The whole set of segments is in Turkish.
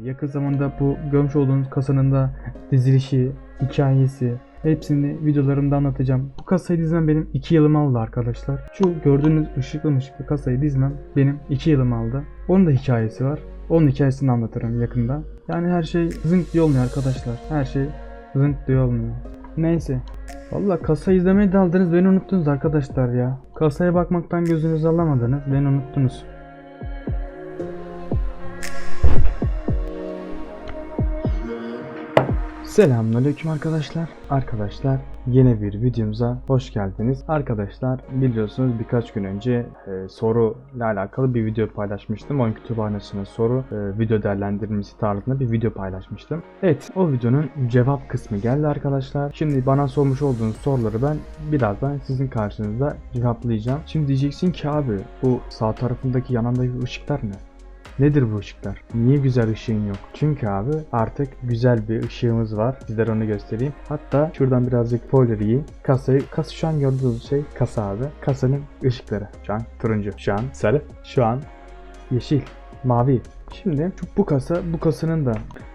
Yakın zamanda bu görmüş olduğunuz kasanın da dizilişi, hikayesi hepsini videolarımda anlatacağım. Bu kasayı dizmem benim 2 yılımı aldı arkadaşlar. Şu gördüğünüz ışıklı ışıklı kasayı dizmem benim 2 yılımı aldı. Onun da hikayesi var. Onun hikayesini anlatırım yakında. Yani her şey zınk diye olmuyor arkadaşlar. Her şey zınk diye olmuyor. Neyse. Valla kasa izlemeye daldınız beni unuttunuz arkadaşlar ya. Kasaya bakmaktan gözünüzü alamadınız beni unuttunuz. Selamünaleyküm arkadaşlar. Arkadaşlar yeni bir videomuza hoş geldiniz. Arkadaşlar biliyorsunuz birkaç gün önce e, soru ile alakalı bir video paylaşmıştım. Oyun kütüphanesine soru e, video değerlendirmesi tarzında bir video paylaşmıştım. Evet o videonun cevap kısmı geldi arkadaşlar. Şimdi bana sormuş olduğunuz soruları ben birazdan sizin karşınızda cevaplayacağım. Şimdi diyeceksin ki abi bu sağ tarafındaki yanındaki ışıklar ne? Nedir bu ışıklar? Niye güzel ışığın yok? Çünkü abi artık güzel bir ışığımız var. Sizlere onu göstereyim. Hatta şuradan birazcık spoiler yiyeyim. Kasayı, kasa şu an gördüğünüz şey kasa abi. Kasanın ışıkları. Şu an turuncu. Şu an sarı. Şu an yeşil. Mavi. Şimdi şu, bu kasa bu kasanın da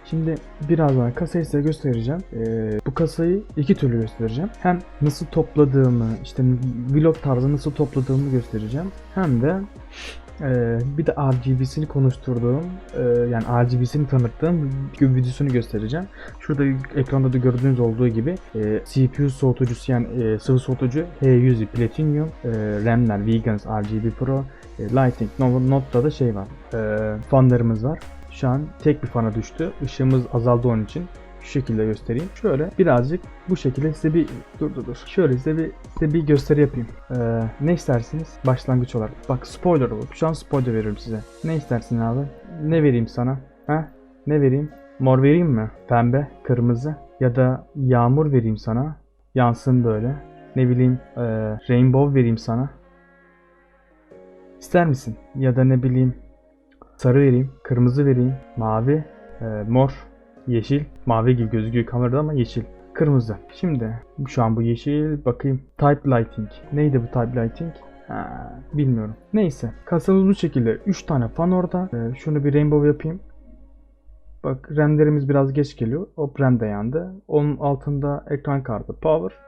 Şimdi birazdan kasayı size göstereceğim. Ee, bu kasayı iki türlü göstereceğim. Hem nasıl topladığımı, işte vlog tarzı nasıl topladığımı göstereceğim. Hem de ee, bir de RGB'sini konuşturduğum, e, yani RGB'sini tanıttığım bir videosunu göstereceğim. Şurada ekranda da gördüğünüz olduğu gibi e, CPU soğutucusu yani e, sıvı soğutucu H100 Platinum, e, RAM'ler Vegans RGB Pro, Lighting, No- Note'da da şey var, fanlarımız var. Şu an tek bir fana düştü. Işığımız azaldı onun için şu şekilde göstereyim. Şöyle birazcık bu şekilde size bir dur dur dur. Şöyle size bir size bir gösteri yapayım. Ee, ne istersiniz? Başlangıç olarak. Bak spoiler olur. Şu an spoiler veriyorum size. Ne istersin abi? Ne vereyim sana? Ha? Ne vereyim? Mor vereyim mi? Pembe, kırmızı ya da yağmur vereyim sana. Yansın böyle. Ne bileyim, e, rainbow vereyim sana. İster misin? Ya da ne bileyim, sarı vereyim, kırmızı vereyim, mavi, e, mor, yeşil, mavi gibi gözüküyor kamerada ama yeşil. Kırmızı. Şimdi şu an bu yeşil. Bakayım. Type lighting. Neydi bu type lighting? Ha, bilmiyorum. Neyse. Kasamız bu şekilde. 3 tane fan orada. Ee, şunu bir rainbow yapayım. Bak RAM'lerimiz biraz geç geliyor. Hop RAM de yandı. Onun altında ekran kartı power.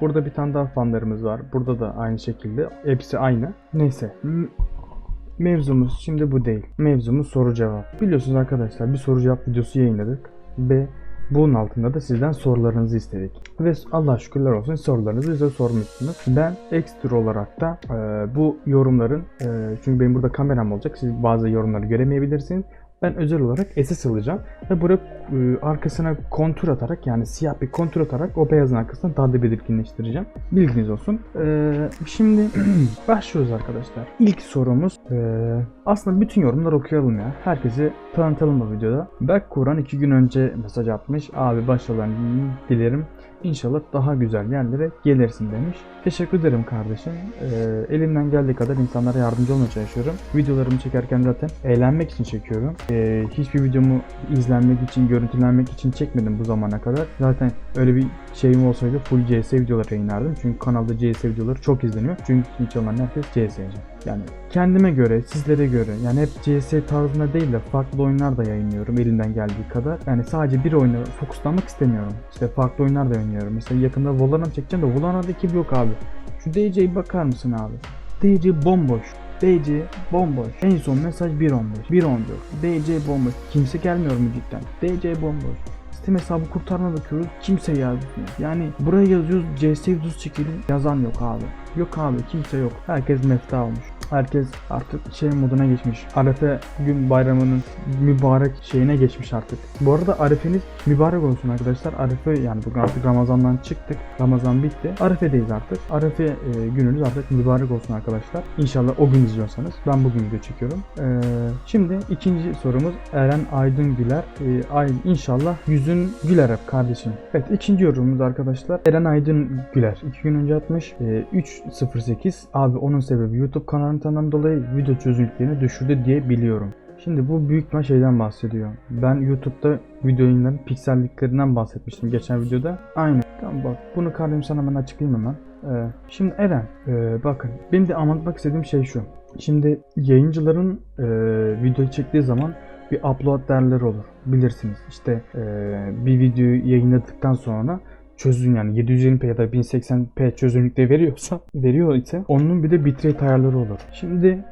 Burada bir tane daha fanlarımız var. Burada da aynı şekilde. Hepsi aynı. Neyse. Mevzumuz şimdi bu değil. Mevzumuz soru cevap. Biliyorsunuz arkadaşlar bir soru cevap videosu yayınladık. Ve bunun altında da sizden sorularınızı istedik. Ve Allah şükürler olsun sorularınızı bize sormuşsunuz. Ben ekstra olarak da e, bu yorumların e, çünkü benim burada kameram olacak. Siz bazı yorumları göremeyebilirsiniz. Ben özel olarak SS alacağım ve buraya e, arkasına kontur atarak yani siyah bir kontur atarak o beyazın arkasına daha da belirginleştireceğim. Bilginiz olsun. E, şimdi başlıyoruz arkadaşlar. İlk sorumuz e, aslında bütün yorumları okuyalım ya. Herkesi tanıtalım bu videoda. Berk Kur'an iki gün önce mesaj atmış. Abi başarılarını dilerim. İnşallah daha güzel yerlere gelirsin demiş. Teşekkür ederim kardeşim. Ee, elimden geldiği kadar insanlara yardımcı olmaya çalışıyorum. Videolarımı çekerken zaten eğlenmek için çekiyorum. Ee, hiçbir videomu izlenmek için, görüntülenmek için çekmedim bu zamana kadar. Zaten öyle bir şeyim olsaydı full CS videoları yayınlardım. Çünkü kanalda CS videoları çok izleniyor. Çünkü insanlar herkes CS'ci. Yani kendime göre, sizlere göre yani hep CS tarzında değil de farklı oyunlar da yayınlıyorum elimden geldiği kadar. Yani sadece bir oyuna fokuslanmak istemiyorum. İşte farklı oyunlar da oynuyorum. Mesela yakında Valorant çekeceğim de Valorant ekibi yok abi. Şu DC'ye bakar mısın abi? DC bomboş. DC bomboş. En son mesaj 1.15. 1.14. DC bomboş. Kimse gelmiyor mu cidden? DC bomboş. Steam hesabı kurtarma bakıyoruz. Kimse yazmıyor. Yani buraya yazıyoruz CS videosu çekelim. Yazan yok abi. Yok abi kimse yok. Herkes mefta olmuş. Herkes artık şey moduna geçmiş. Arefe gün bayramının mübarek şeyine geçmiş artık. Bu arada Arefeniz mübarek olsun arkadaşlar. Arefe yani bugün artık Ramazan'dan çıktık. Ramazan bitti. Arefe'deyiz artık. Arefe e, gününüz artık mübarek olsun arkadaşlar. İnşallah o gün izliyorsanız. Ben bugün video çekiyorum. E, şimdi ikinci sorumuz Eren Aydın Güler. E, ay, inşallah yüzün güler hep kardeşim. Evet ikinci yorumumuz arkadaşlar. Eren Aydın Güler. iki gün önce atmış. E, 3.08 abi onun sebebi YouTube kanalından dolayı video çözünürlüklerini düşürdü diye biliyorum. Şimdi bu büyük ihtimal şeyden bahsediyor. Ben YouTube'da video yayınlarının pikselliklerinden bahsetmiştim geçen videoda. Aynı. Tamam bak bunu kardeşim sana ben açıklayayım hemen. Ee, şimdi Eren e, bakın benim de anlatmak istediğim şey şu. Şimdi yayıncıların e, videoyu çektiği zaman bir upload değerleri olur. Bilirsiniz. İşte eee, bir videoyu yayınladıktan sonra çözün yani 720p ya da 1080p çözünürlükte veriyorsa veriyor ise onun bir de bitrate ayarları olur. Şimdi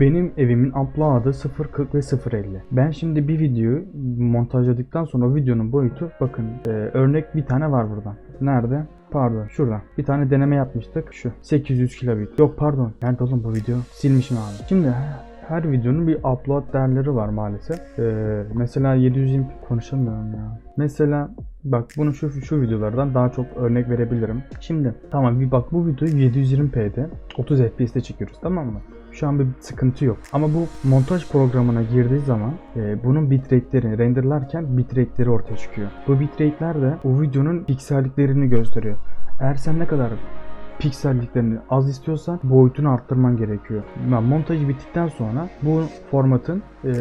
benim evimin upload'ı 0.40 ve 0.50. Ben şimdi bir videoyu montajladıktan sonra videonun boyutu bakın e, örnek bir tane var buradan. Nerede? Pardon şurada. Bir tane deneme yapmıştık. Şu 800 kilobit. Yok pardon. Nerede oğlum bu video? Silmişim abi. Şimdi her videonun bir upload değerleri var maalesef. Ee, mesela 720 konuşamıyorum ya. Mesela bak bunu şu şu videolardan daha çok örnek verebilirim. Şimdi tamam bir bak bu videoyu 720p'de 30 fps'te çekiyoruz tamam mı? Şu an bir sıkıntı yok. Ama bu montaj programına girdiği zaman e, bunun bitrate'leri renderlarken bitrate'leri ortaya çıkıyor. Bu bitrate'ler de o videonun pikselliklerini gösteriyor. Eğer sen ne kadar pikselliklerini az istiyorsan boyutunu arttırman gerekiyor. Yani montajı bittikten sonra bu formatın eee,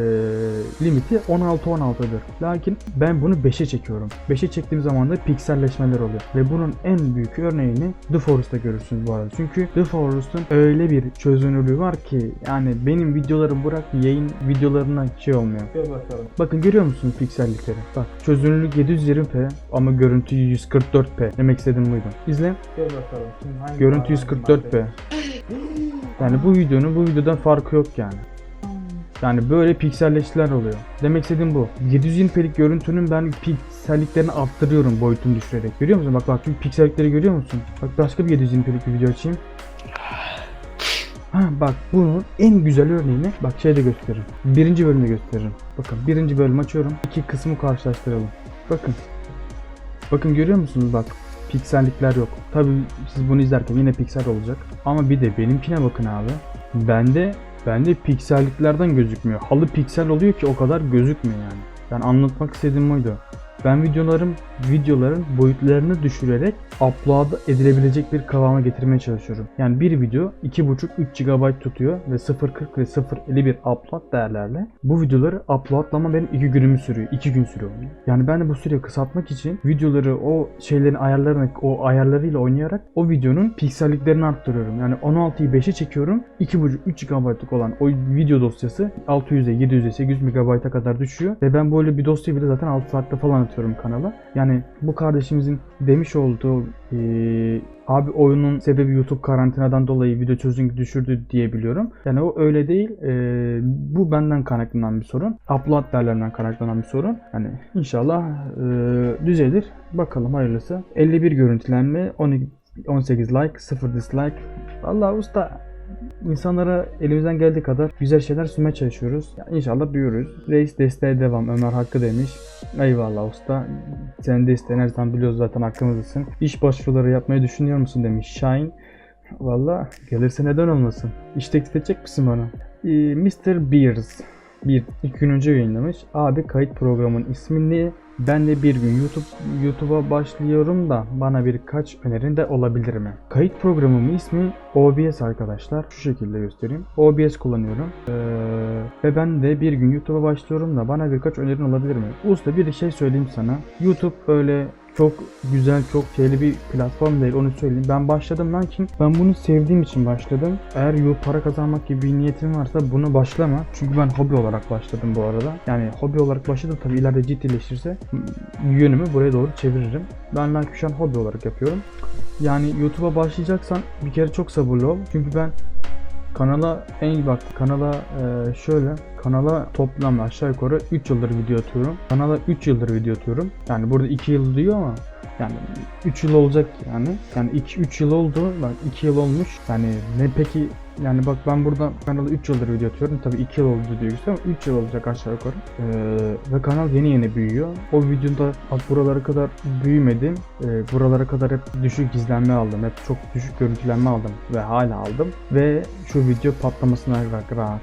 limiti 16-16'dır. Lakin ben bunu 5'e çekiyorum. 5'e çektiğim zaman da pikselleşmeler oluyor. Ve bunun en büyük örneğini The Forest'ta görürsünüz bu arada. Çünkü The Forest'ın öyle bir çözünürlüğü var ki yani benim videolarım bırak yayın videolarına şey olmuyor. Bakın görüyor musunuz piksellikleri? Bak çözünürlük 720p ama görüntü 144p. Demek istediğim buydu. İzle. Gel bakalım. Şimdi Görüntü var, hangi 144p. madde? Yani bu videonun bu videodan farkı yok yani. Yani böyle pikselleştiler oluyor. Demek istediğim bu. 720p'lik görüntünün ben pikselliklerini arttırıyorum boyutunu düşürerek. Görüyor musun? Bak bak şu piksellikleri görüyor musun? Bak başka bir 720p'lik bir video açayım. Ha bak bunun en güzel örneğini bak şeyde gösteririm. Birinci bölümde gösteririm. Bakın birinci bölüm açıyorum. İki kısmı karşılaştıralım. Bakın. Bakın görüyor musunuz bak piksellikler yok. Tabi siz bunu izlerken yine piksel olacak. Ama bir de benimkine bakın abi. Bende bende pikselliklerden gözükmüyor. Halı piksel oluyor ki o kadar gözükmüyor yani. Yani anlatmak istediğim oydu. Ben videolarım videoların boyutlarını düşürerek upload edilebilecek bir kıvama getirmeye çalışıyorum. Yani bir video 2.5-3 GB tutuyor ve 0.40 ve 0.50 bir upload değerlerle bu videoları uploadlama benim 2 günümü sürüyor. 2 gün sürüyor. Yani ben de bu süreyi kısaltmak için videoları o şeylerin ayarlarını o ayarlarıyla oynayarak o videonun pikselliklerini arttırıyorum. Yani 16'yı 5'e çekiyorum. 2.5-3 GB'lık olan o video dosyası 600'e 700'e 800 MB'a kadar düşüyor. Ve ben böyle bir dosyayı bile zaten 6 saatte falan atıyorum kanala. Yani bu kardeşimizin demiş olduğu eee, abi oyunun sebebi YouTube karantinadan dolayı video çözünürlüğü düşürdü diyebiliyorum. Yani o öyle değil. Eee, bu benden kaynaklanan bir sorun. Upload değerlerinden kaynaklanan bir sorun. Yani inşallah eee, düzelir. Bakalım hayırlısı. 51 görüntülenme, 12 18 like, 0 dislike. Vallahi usta İnsanlara elimizden geldiği kadar güzel şeyler sunmaya çalışıyoruz. Ya inşallah büyürüz. Reis desteğe devam. Ömer Hakkı demiş. Eyvallah usta. Senin desteğin her zaman biliyoruz zaten hakkımızdasın. İş başvuruları yapmayı düşünüyor musun demiş Shine. Valla gelirse neden olmasın. İş teklif edecek misin bana? Ee, Mr. Beers. Bir, iki gün önce yayınlamış. Abi kayıt programın ismi ne? Ben de bir gün YouTube YouTube'a başlıyorum da bana birkaç önerin de olabilir mi? Kayıt programımın ismi OBS arkadaşlar. Şu şekilde göstereyim. OBS kullanıyorum. Ee, ve ben de bir gün YouTube'a başlıyorum da bana birkaç önerin olabilir mi? Usta bir şey söyleyeyim sana. YouTube öyle çok güzel, çok şeyli bir platform değil onu söyleyeyim. Ben başladım lakin ben bunu sevdiğim için başladım. Eğer yo para kazanmak gibi bir niyetin varsa bunu başlama. Çünkü ben hobi olarak başladım bu arada. Yani hobi olarak başladım tabii ileride ciddileşirse yönümü buraya doğru çeviririm. Ben lakin şu an hobi olarak yapıyorum. Yani YouTube'a başlayacaksan bir kere çok sabırlı ol. Çünkü ben kanala en bak kanala e, şöyle kanala toplam aşağı yukarı 3 yıldır video atıyorum. Kanala 3 yıldır video atıyorum. Yani burada 2 yıl diyor ama yani 3 yıl olacak yani. Yani 2 3 yıl oldu. Bak 2 yıl olmuş. Yani ne peki yani bak ben burada kanala 3 yıldır video atıyorum. Tabii 2 yıl oldu diyor ama 3 yıl olacak aşağı yukarı. Ee, ve kanal yeni yeni büyüyor. O videoda bak buralara kadar büyümedim. Ee, buralara kadar hep düşük izlenme aldım. Hep çok düşük görüntülenme aldım. Ve hala aldım. Ve şu video patlamasına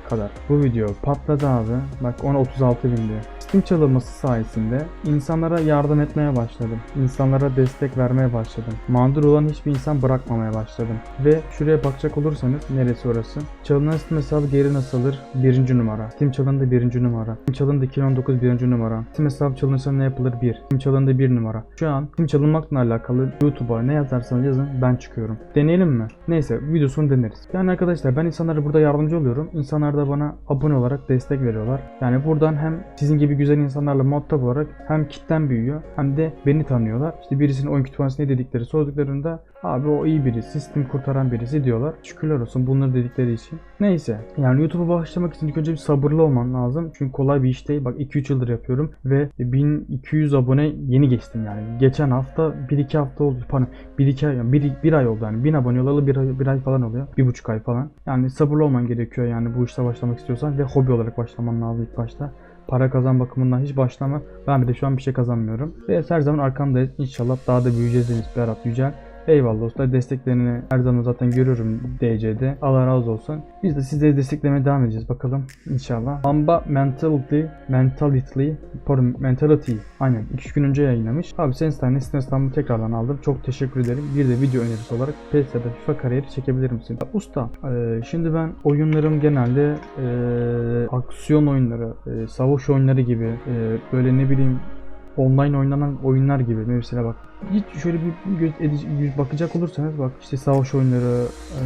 kadar. Bu video patladı abi. Bak ona 36 bin diyor. Steam çalınması sayesinde insanlara yardım etmeye başladım. İnsanlara destek vermeye başladım. Mağdur olan hiçbir insan bırakmamaya başladım. Ve şuraya bakacak olursanız neresi orası. Çalınan Steam hesabı geri nasıl alır? Birinci numara. Steam çalındı birinci numara. Steam çalındı 2019 birinci numara. Steam hesabı çalınırsa ne yapılır? Bir. Steam çalındı bir numara. Şu an Steam çalınmakla alakalı YouTube'a ne yazarsanız yazın ben çıkıyorum. Deneyelim mi? Neyse videosunu deneriz. Yani arkadaşlar ben insanlara burada yardımcı oluyorum. İnsanlar da bana abone olarak destek veriyorlar. Yani buradan hem sizin gibi güzel insanlarla muhatap olarak hem kitlem büyüyor hem de beni tanıyorlar. İşte birisinin oyun kütüphanesine dedikleri sorduklarında abi o iyi birisi, sistemi kurtaran birisi diyorlar. Şükürler olsun bunları dedikleri için. Neyse yani YouTube'a başlamak için ilk önce bir sabırlı olman lazım. Çünkü kolay bir iş değil. Bak 2-3 yıldır yapıyorum ve 1200 abone yeni geçtim yani. Geçen hafta 1-2 hafta oldu. Pardon 1-2 ay, yani 1, 1 ay oldu yani. 1000 abone olalı 1 ay, bir ay falan oluyor. 1,5 ay falan. Yani sabırlı olman gerekiyor yani bu işte başlamak istiyorsan ve hobi olarak başlaman lazım ilk başta. Para kazan bakımından hiç başlama. Ben bir de şu an bir şey kazanmıyorum. Ve her zaman arkamdayız. İnşallah daha da büyüyeceğiz Deniz Berat Yücel. Eyvallah dostlar desteklerini her zaman zaten görüyorum DC'de. Allah razı olsun. Biz de sizleri desteklemeye devam edeceğiz bakalım inşallah. Amba Mentality, Mentality, pardon Mentality aynen 2 gün önce yayınlamış. Abi sen tane Snestam'ı tekrardan aldım. Çok teşekkür ederim. Bir de video önerisi olarak da FIFA kariyeri çekebilir misin? Usta e, şimdi ben oyunlarım genelde e, aksiyon oyunları, e, savaş oyunları gibi e, böyle ne bileyim online oynanan oyunlar gibi mesela bak hiç şöyle bir göz yüz bakacak olursanız bak işte savaş oyunları, e,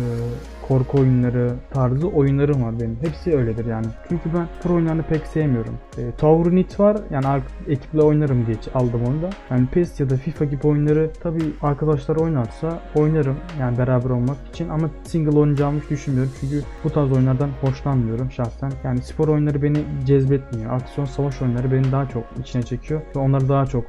korku oyunları tarzı oyunlarım var benim. Hepsi öyledir yani. Çünkü ben pro oyunlarını pek sevmiyorum. E, Tower Unit var yani ekiple oynarım diye aldım onu da. Yani PES ya da FIFA gibi oyunları tabi arkadaşlar oynarsa oynarım yani beraber olmak için ama single oynayacağımı düşünmüyorum. Çünkü bu tarz oyunlardan hoşlanmıyorum şahsen. Yani spor oyunları beni cezbetmiyor. Aksiyon savaş oyunları beni daha çok içine çekiyor ve onları daha çok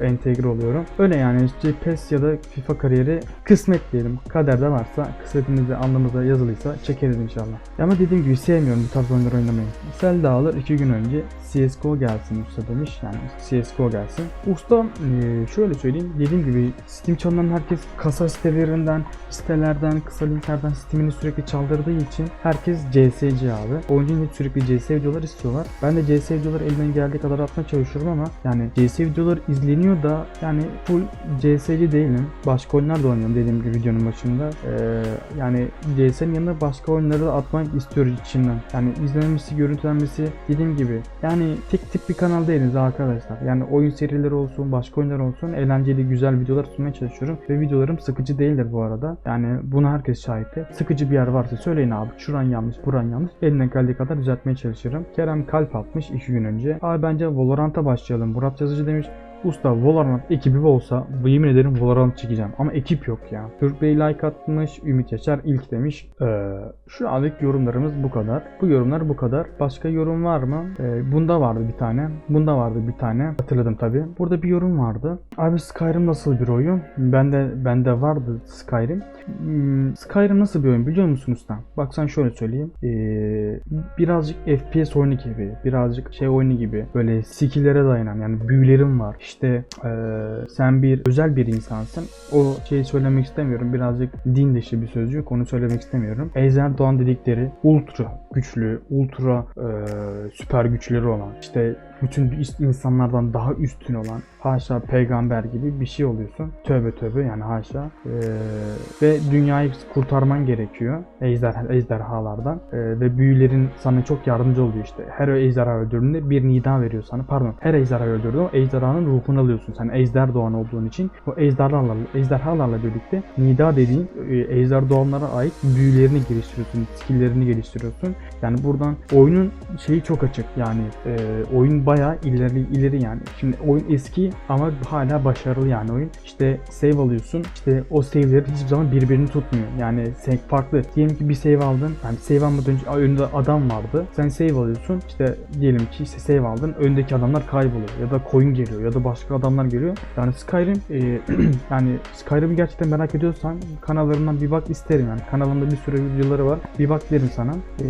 entegre oluyorum. Öyle yani işte ya da FIFA kariyeri kısmet diyelim. Kaderde varsa kısmetimizde alnımızda yazılıysa çekeriz inşallah. Ama dediğim gibi sevmiyorum bu tarz oyunları oynamayı. Zelda alır 2 gün önce CSGO gelsin usta demiş. Yani CSGO gelsin. Usta e, şöyle söyleyeyim. Dediğim gibi Steam çalınan herkes kasa sitelerinden, sitelerden, kısa linklerden Steam'ini sürekli çaldırdığı için herkes CSC abi. Oyuncunun hep sürekli CS videolar istiyorlar. Ben de CS videoları elimden geldiği kadar atmaya çalışıyorum ama yani CS videoları izleniyor da yani full CS'ci değilim. Başka oyunlar da oynuyorum dediğim gibi videonun başında. Ee, yani CS'nin yanında başka oyunları da atmak istiyoruz içinden. Yani izlenmesi, görüntülenmesi dediğim gibi. Yani tek tip bir kanal değiliz arkadaşlar. Yani oyun serileri olsun, başka oyunlar olsun eğlenceli, güzel videolar sunmaya çalışıyorum. Ve videolarım sıkıcı değildir bu arada. Yani buna herkes şahittir. Sıkıcı bir yer varsa söyleyin abi. Şuran yanlış, buran yanlış. Elimden geldiği kadar düzeltmeye çalışırım. Kerem kalp atmış 2 gün önce. Abi bence Valorant'a başlayalım. Murat Yazıcı demiş. Usta Valorant ekibi olsa yemin ederim Valorant çekeceğim ama ekip yok ya. Türk Bey like atmış, Ümit Yaşar ilk demiş. Ee, şu anlık yorumlarımız bu kadar. Bu yorumlar bu kadar. Başka yorum var mı? Ee, bunda vardı bir tane. Bunda vardı bir tane. Hatırladım tabi. Burada bir yorum vardı. Abi Skyrim nasıl bir oyun? Bende bende vardı Skyrim. Hmm, Skyrim nasıl bir oyun biliyor musun usta? Bak sen şöyle söyleyeyim. Ee, birazcık FPS oyunu gibi, birazcık şey oyunu gibi. Böyle skill'lere dayanan yani büyülerim var. İşte ee, sen bir özel bir insansın. O şeyi söylemek istemiyorum. Birazcık din dışı bir sözcük. Onu söylemek istemiyorum. Ejder Doğan dedikleri ultra güçlü, ultra ee, süper güçleri olan, işte bütün insanlardan daha üstün olan haşa peygamber gibi bir şey oluyorsun. Tövbe tövbe yani haşa. Ee, ve dünyayı kurtarman gerekiyor ejder, ejderhalardan. Ee, ve büyülerin sana çok yardımcı oluyor işte. Her ejderha öldürdüğünde bir nida veriyor sana. Pardon. Her ejderha öldürdüğünde o ejderhanın ruhunu alıyorsun. Sen ejder doğan olduğun için o ejderhalarla, ejderhalarla birlikte nida dediğin e, ejder doğanlara ait büyülerini geliştiriyorsun. Skilllerini geliştiriyorsun. Yani buradan oyunun şeyi çok açık. Yani e, oyun bayağı ileri ileri yani. Şimdi oyun eski ama hala başarılı yani oyun. İşte save alıyorsun. İşte o save'leri hiçbir zaman birbirini tutmuyor. Yani save farklı. Diyelim ki bir save aldın. Yani save almadan önce önünde adam vardı. Sen save alıyorsun. İşte diyelim ki işte save aldın. Öndeki adamlar kayboluyor. Ya da coin geliyor. Ya da başka adamlar geliyor. Yani Skyrim e, yani Skyrim'i gerçekten merak ediyorsan kanallarından bir bak isterim yani. Kanalımda bir sürü videoları var. Bir bak derim sana. E,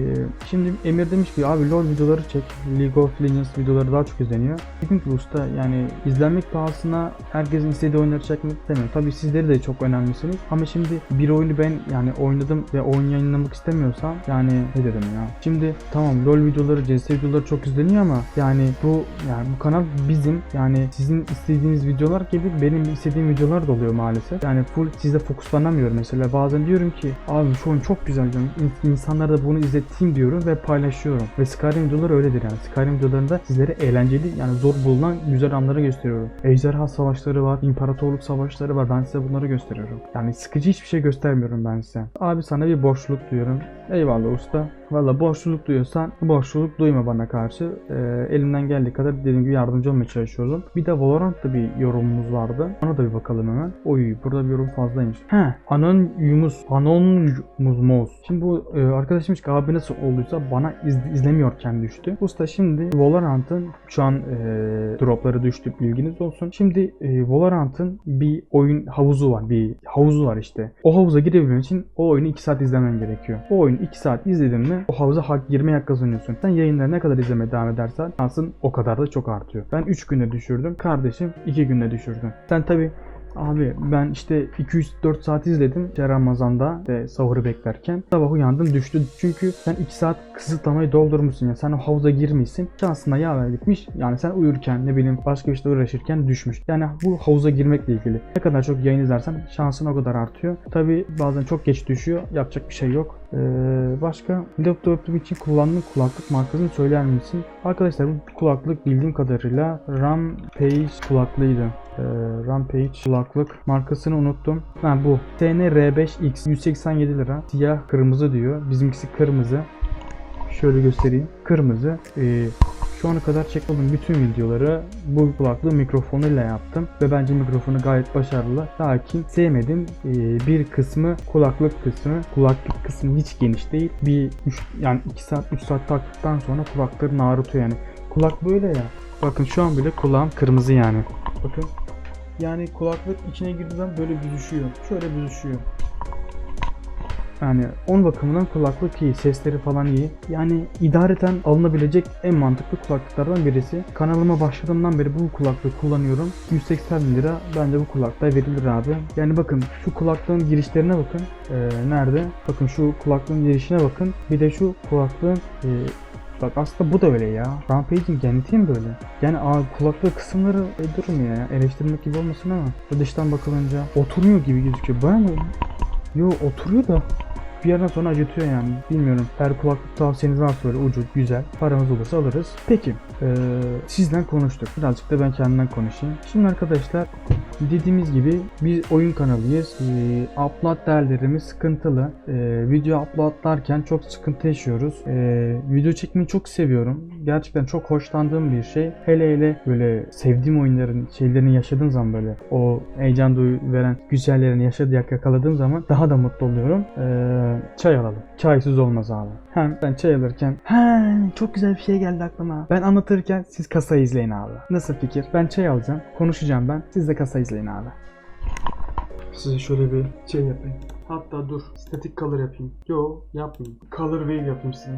şimdi Emir demiş ki abi LoL videoları çek. League of Legends videoları daha çok izleniyor. Dedim ki usta yani izlenmek pahasına herkesin istediği oyunları çekmek istemiyorum. Tabii sizleri de çok önemlisiniz. Ama şimdi bir oyunu ben yani oynadım ve oyun yayınlamak istemiyorsam yani ne dedim ya. Şimdi tamam LoL videoları, CS videoları çok izleniyor ama yani bu yani bu kanal bizim yani sizin sizin istediğiniz videolar gibi benim istediğim videolar da oluyor maalesef. Yani full sizde fokuslanamıyorum mesela. Bazen diyorum ki abi şu oyun çok güzel diyorum. İn- İnsanlara da bunu izleteyim diyorum ve paylaşıyorum. Ve Skyrim videoları öyledir yani. Skyrim videolarında sizlere eğlenceli yani zor bulunan güzel anları gösteriyorum. Ejderha savaşları var, imparatorluk savaşları var. Ben size bunları gösteriyorum. Yani sıkıcı hiçbir şey göstermiyorum ben size. Abi sana bir boşluk duyuyorum. Eyvallah usta. Valla borçluluk duyuyorsan borçluluk duyma bana karşı. Ee, elimden geldiği kadar dediğim gibi yardımcı olmaya çalışıyorum. Bir de Valorant'ta bir yorumumuz vardı. Ona da bir bakalım hemen. Oy burada bir yorum fazlaymış. He Anonymous Anonymous Şimdi bu e, arkadaşım abi nasıl olduysa bana iz- izlemiyorken düştü. Usta şimdi Valorant'ın şu an e, dropları düştü bilginiz olsun. Şimdi e, Valorant'ın bir oyun havuzu var. Bir havuzu var işte. O havuza girebilmen için o oyunu 2 saat izlemen gerekiyor. O oyunu 2 saat izledin mi o havuza hak girmeye hak kazanıyorsun. Sen yayınlara ne kadar izlemeye devam edersen şansın o kadar da çok artıyor. Ben 3 günde düşürdüm. Kardeşim 2 günde düşürdü. Sen tabi Abi ben işte 2-4 saat izledim işte Ramazan'da işte sahuru beklerken. Sabah uyandım düştü. Çünkü sen 2 saat kısıtlamayı doldurmuşsun ya. Sen o havuza girmişsin. Şansına yaver gitmiş. Yani sen uyurken ne bileyim başka şeyle uğraşırken düşmüş. Yani bu havuza girmekle ilgili. Ne kadar çok yayın izlersen şansın o kadar artıyor. Tabi bazen çok geç düşüyor. Yapacak bir şey yok. Ee, başka laptopum için kullandığım kulaklık markasını söyler misin? Arkadaşlar bu kulaklık bildiğim kadarıyla Rampage kulaklığıydı. Ee, Rampage kulaklık markasını unuttum. Ha bu. TN-R5X 187 lira. Siyah kırmızı diyor. Bizimkisi kırmızı. Şöyle göstereyim. Kırmızı. Ee, şu ana kadar çekmediğim bütün videoları bu kulaklığı mikrofonuyla yaptım ve bence mikrofonu gayet başarılı. Lakin sevmedim ee, bir kısmı kulaklık kısmı. Kulaklık kısmı hiç geniş değil. Bir üç, yani 2 saat 3 saat taktıktan sonra kulaklarını ağrıtıyor yani. Kulak böyle ya. Bakın şu an bile kulağım kırmızı yani. Bakın. Yani kulaklık içine girdiği zaman böyle büzüşüyor. Şöyle büzüşüyor. Yani onun bakımından kulaklık iyi, sesleri falan iyi. Yani idareten alınabilecek en mantıklı kulaklıklardan birisi. Kanalıma başladığımdan beri bu kulaklığı kullanıyorum. 180 lira bence bu kulaklığa verilir abi. Yani bakın şu kulaklığın girişlerine bakın. Ee, nerede? Bakın şu kulaklığın girişine bakın. Bir de şu kulaklığın e, Bak aslında bu da öyle ya. Rampage'in genetiği mi böyle? Yani aa, kulaklığı kısımları e, durmuyor ya. Eleştirmek gibi olmasın ama dıştan bakılınca oturmuyor gibi gözüküyor. Bana? Yo oturuyor da bir yerden sonra acıtıyor yani. Bilmiyorum. Her kulaklık tavsiyeniz varsa böyle ucuz, güzel. Paramız olursa alırız. Peki. eee, sizden konuştuk. Birazcık da ben kendimden konuşayım. Şimdi arkadaşlar dediğimiz gibi bir oyun kanalıyız. Eee upload değerlerimiz sıkıntılı. Eee, video uploadlarken çok sıkıntı yaşıyoruz. Eee, video çekmeyi çok seviyorum. Gerçekten çok hoşlandığım bir şey. Hele hele böyle sevdiğim oyunların şeylerini yaşadığım zaman böyle o heyecan duyu veren güzellerini yaşadığı yakaladığım zaman daha da mutlu oluyorum. Eee, çay alalım. Çaysız olmaz abi. Hem ben çay alırken he çok güzel bir şey geldi aklıma. Ben anlatırken siz kasayı izleyin abi. Nasıl fikir? Ben çay alacağım. Konuşacağım ben. Siz de kasa izleyin abi. Size şöyle bir şey yapayım. Hatta dur. Statik color yapayım. Yo yapmayayım. Color wave yapayım size.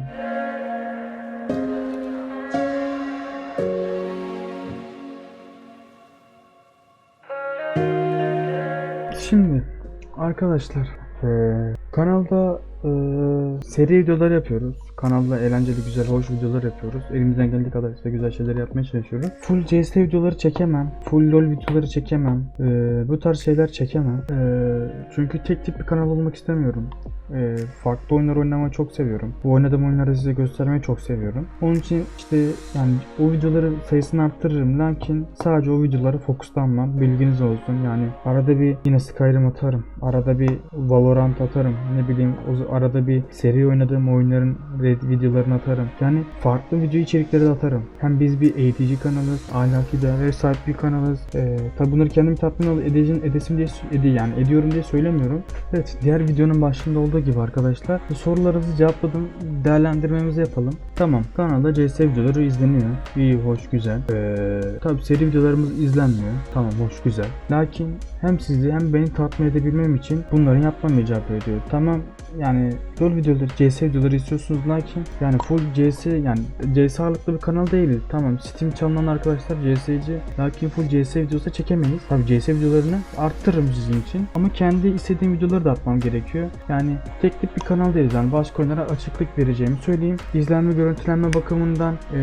Arkadaşlar eee, kanalda eee, seri videolar yapıyoruz. Kanalda eğlenceli, güzel, hoş videolar yapıyoruz. Elimizden geldiği kadar işte güzel şeyler yapmaya çalışıyoruz. Full CS videoları çekemem. Full LoL videoları çekemem. Eee, bu tarz şeyler çekemem. Eee, çünkü tek tip bir kanal olmak istemiyorum. Eee, farklı oyunlar oynamayı çok seviyorum. Bu oynadığım oyunları size göstermeyi çok seviyorum. Onun için işte yani o videoların sayısını arttırırım. Lakin sadece o videolara fokuslanmam. Bilginiz olsun. Yani arada bir yine Skyrim atarım. Arada bir Valorant atarım. Ne bileyim o arada bir seri oynadığım oyunların red videolarını atarım. Yani farklı video içerikleri de atarım. Hem biz bir eğitici kanalız, ahlaki değerlere sahip bir kanalız. Ee, tabi bunları kendim tatmin ol edeceğim, edesim diye ede, yani ediyorum diye söylemiyorum. Evet, diğer videonun başında olduğu gibi arkadaşlar bu sorularınızı cevapladım. Değerlendirmemizi yapalım. Tamam, kanalda CS videoları izleniyor. İyi, hoş, güzel. Ee, tabi seri videolarımız izlenmiyor. Tamam, hoş, güzel. Lakin hem sizi hem beni tatmin edebilmem için bunların yapmam icap ediyor. Tamam, yani LoL videoları, CS videoları istiyorsunuz hakim. Yani full CS yani CS ağırlıklı bir kanal değiliz. Tamam Steam çalınan arkadaşlar CS'ci. Lakin full CS videosu çekemeyiz. Tabii CS videolarını arttırırım sizin için. Ama kendi istediğim videoları da atmam gerekiyor. Yani tek tip bir kanal değiliz. Yani başka oyunlara açıklık vereceğimi söyleyeyim. İzlenme görüntülenme bakımından eee,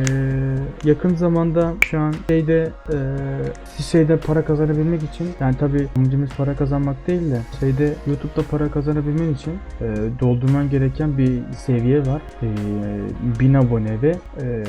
yakın zamanda şu an şeyde eee şeyde para kazanabilmek için yani tabii amacımız para kazanmak değil de şeyde YouTube'da para kazanabilmen için eee, doldurman gereken bir seviye var. Eee 1000 abone ve eee,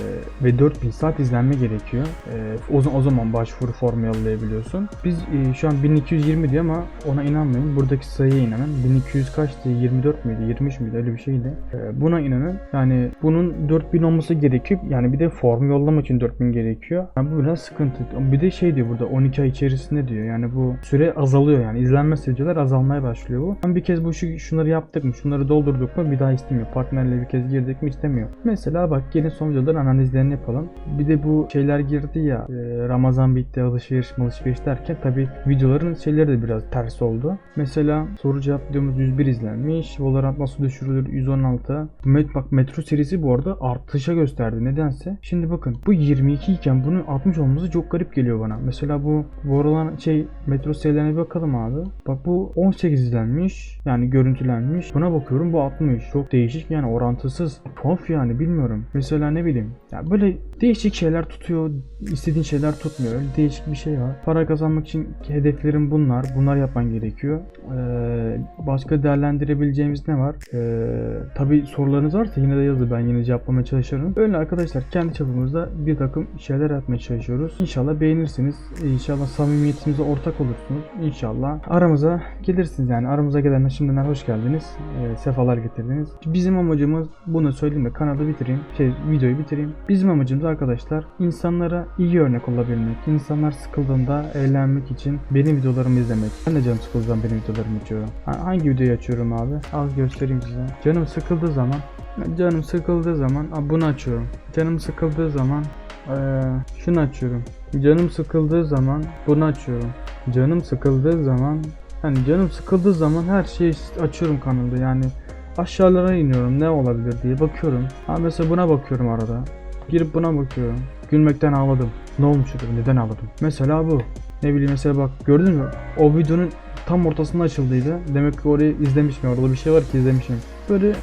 ve 4000 saat izlenme gerekiyor. Eee, o, o zaman başvuru formu yollayabiliyorsun. Biz eee, şu an 1220 diyor ama ona inanmayın. Buradaki sayıya inanın. 1200 kaçtı? 24 müydü? 23 müydü? Öyle bir şeydi. Eee, buna inanın. Yani bunun 4000 olması gerekiyor. Yani bir de form yollamak için 4000 gerekiyor. Yani bu biraz sıkıntı. Bir de şey diyor burada 12 ay içerisinde diyor. Yani bu süre azalıyor yani. İzlenme videolar azalmaya başlıyor bu. Ben bir kez bu şu, şunları yaptık mı? Şunları doldurduk mu? Bir daha istemiyor. Partnerle bir kez girdik mi? istemiyor. Mesela bak yine son videoların analizlerini yapalım. Bir de bu şeyler girdi ya. e, Ramazan bitti alışveriş alışveriş derken tabi videoların şeyleri de biraz ters oldu. Mesela soru cevap videomuz 101 izlenmiş. Valorant nasıl düşürülür 116. Met, bak Metro serisi bu arada artışa gösterdi nedense. Şimdi bakın bu 22 iken bunun 60 olması çok garip geliyor bana. Mesela bu aralar şey Metro serilerine bakalım abi. Bak bu 18 izlenmiş. Yani görüntülenmiş. Buna bakıyorum bu 60. Çok değişik yani orantısız. Tuhaf yani bilmiyorum. Mesela ne bileyim. Ya böyle değişik şeyler tutuyor. istediğin şeyler tutmuyor. Öyle değişik bir şey var. Para kazanmak için hedeflerim bunlar. Bunlar yapman gerekiyor. Ee, başka değerlendirebileceğimiz ne var? Ee, tabii sorularınız varsa yine de yazın. Ben yine cevaplamaya çalışırım. Öyle arkadaşlar kendi çapımızda bir takım şeyler yapmaya çalışıyoruz. İnşallah beğenirsiniz. İnşallah samimiyetimize ortak olursunuz. İnşallah aramıza gelirsiniz yani. Aramıza gelenler şimdiden hoş geldiniz. Ee, sefalar getirdiniz. Bizim amacımız bunu söyleyeyim de kanalı bitireyim. Şey videoyu bitireyim. Bizim amacımız arkadaşlar insanlara iyi örnek olabilmek. İnsanlar sıkıldığında eğlenmek için benim videolarımı izlemek. Ben de canım sıkıldığı zaman benim videolarımı açıyorum. Ha- Hangi videoyu açıyorum abi? Al göstereyim size. Canım sıkıldığı zaman Canım sıkıldığı zaman bunu açıyorum. Canım sıkıldığı zaman eee, şunu açıyorum. Canım sıkıldığı zaman bunu açıyorum. Canım sıkıldığı zaman hani canım sıkıldığı zaman her şeyi açıyorum kanalda yani aşağılara iniyorum ne olabilir diye bakıyorum. Ha mesela buna bakıyorum arada. Girip buna bakıyorum. Gülmekten ağladım. Ne olmuş dedim neden ağladım. Mesela bu. Ne bileyim mesela bak gördün mü? O videonun tam ortasında açıldıydı. Demek ki orayı izlemişim. Orada bir şey var ki izlemişim. Böyle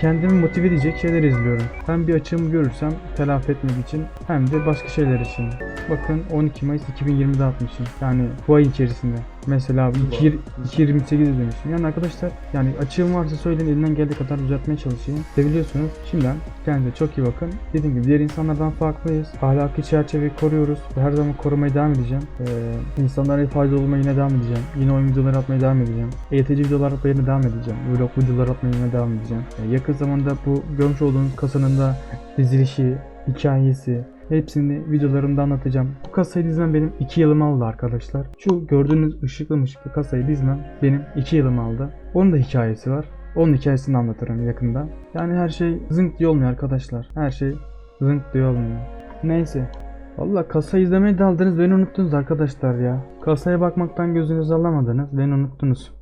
kendimi motive edecek şeyler izliyorum. Hem bir açığımı görürsem telafi etmek için hem de başka şeyler için. Bakın 12 Mayıs 2020'de atmışım. Yani bu ay içerisinde. Mesela 2, 2.28 izlemişim. Yani arkadaşlar yani açığım varsa söyleyin elinden geldiği kadar düzeltmeye çalışayım. Seviliyorsunuz. Şimdiden kendinize çok iyi bakın. Dediğim gibi diğer insanlardan farklıyız. Ahlaki çerçeveyi koruyoruz her zaman korumaya devam edeceğim. Ee, insanlara faydalı olmaya yine devam edeceğim. Yine oyun videoları atmaya devam edeceğim. Eğitici videolar atmaya yine devam edeceğim. Vlog videolar atmaya yine devam edeceğim. Ee, yakın zamanda bu görmüş olduğunuz kasanın da dizilişi, hikayesi, Hepsini videolarımda anlatacağım. Bu kasayı dizmem benim 2 yılımı aldı arkadaşlar. Şu gördüğünüz ışıklı mışıklı kasayı dizmem benim 2 yılımı aldı. Onun da hikayesi var. Onun hikayesini anlatırım yakında. Yani her şey zınk diye olmuyor arkadaşlar. Her şey zınk diye olmuyor. Neyse. Valla kasa izlemeyi de aldınız beni unuttunuz arkadaşlar ya. Kasaya bakmaktan gözünüzü alamadınız beni unuttunuz.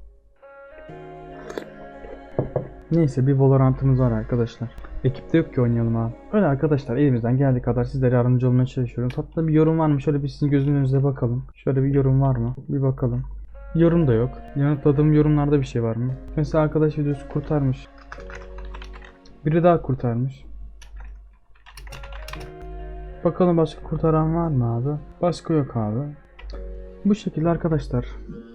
Neyse bir Valorant'ımız var arkadaşlar. Ekipte yok ki oynayalım abi. Öyle arkadaşlar elimizden geldiği kadar sizlere yardımcı olmaya çalışıyoruz. Hatta bir yorum var mı? Şöyle bir sizin gözünüze bakalım. Şöyle bir yorum var mı? Bir bakalım. Yorum da yok. Yanıtladığım yorumlarda bir şey var mı? Mesela arkadaş videosu kurtarmış. Biri daha kurtarmış. Bakalım başka kurtaran var mı abi? Başka yok abi. Bu şekilde arkadaşlar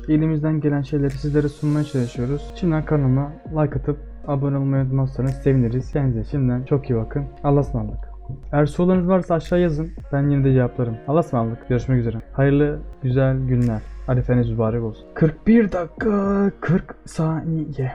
elimizden gelen şeyleri sizlere sunmaya çalışıyoruz. Şimdiden kanalıma like atıp abone olmayı unutmazsanız seviniriz. Kendinize şimdiden çok iyi bakın. Allah'a ısmarladık. Eğer sorularınız varsa aşağı yazın. Ben yine de cevaplarım. Allah'a ısmarladık. Görüşmek üzere. Hayırlı güzel günler. Arifeniz mübarek olsun. 41 dakika 40 saniye.